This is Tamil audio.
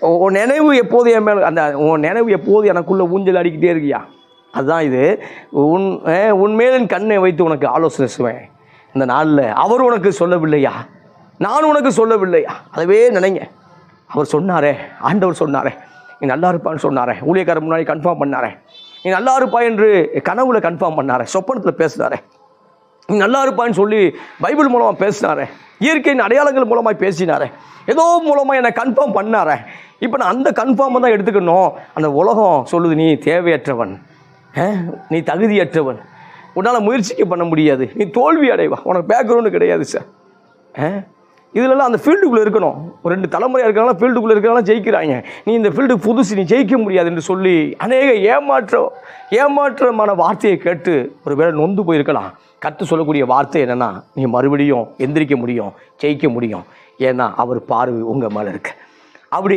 உன் நினைவு எப்போது என் மேல் அந்த உன் நினைவு எப்போது எனக்குள்ளே ஊஞ்சல் அடிக்கிட்டே இருக்கியா? அதுதான் இது. உன் உன்மேலின் கண்ணை வைத்து உனக்கு ஆலோசனை செய்வேன். இந்த நாளில் அவர் உனக்கு சொல்லவில்லையா? நான் உனக்கு சொல்லவில்லையா? அதவே நினைங்க. அவர் சொன்னாரே ஆண்டவர் சொன்னாரே நீ நல்லா இருப்பான்னு சொன்னாரே ஊழியக்காரர் முன்னாடி கன்ஃபார்ம் பண்ணாரே. நீ நல்லா இருப்பா என்று கனவுல கன்ஃபார்ம் பண்ணாரே சொப்பனத்தில் பேசினாரே. நல்லா இருப்பான்னு சொல்லி பைபிள் மூலமாக பேசினாரே. இயற்கையின் அடையாளங்கள் மூலமாக பேசினாரே. ஏதோ மூலமாக என்னை கன்ஃபார்ம் பண்ணாரே. இப்போ நான் அந்த கன்ஃபார்மை தான் எடுத்துக்கணும். அந்த உலகம் சொல்லுது நீ தேவையற்றவன். நீ தகுதியற்றவன். உன்னால் முயற்சிக்க பண்ண முடியாது. நீ தோல்வி அடைவா. உனக்கு பேக்ரவுண்டு கிடையாது சார் ஆ? இதுலலாம் அந்த ஃபீல்டுக்குள்ளே இருக்கணும். ஒரு ரெண்டு தலைமுறையாக இருக்கிறனால ஃபீல்டுக்குள்ளே இருக்கிறனால ஜெயிக்கிறாங்க. நீ இந்த ஃபீல்டுக்கு புதுசு நீ ஜெயிக்க முடியாது என்று சொல்லி அநேக ஏமாற்ற ஏமாற்றமான வார்த்தையை கேட்டு ஒரு வேளை நொந்து போயிருக்கலாம். கற்று சொல்லக்கூடிய வார்த்தை என்னென்னா நீ மறுபடியும் எந்திரிக்க முடியும் ஜெயிக்க முடியும். ஏன்னா அவர் பார்வை உங்கள் மேலே இருக்கு. அப்படி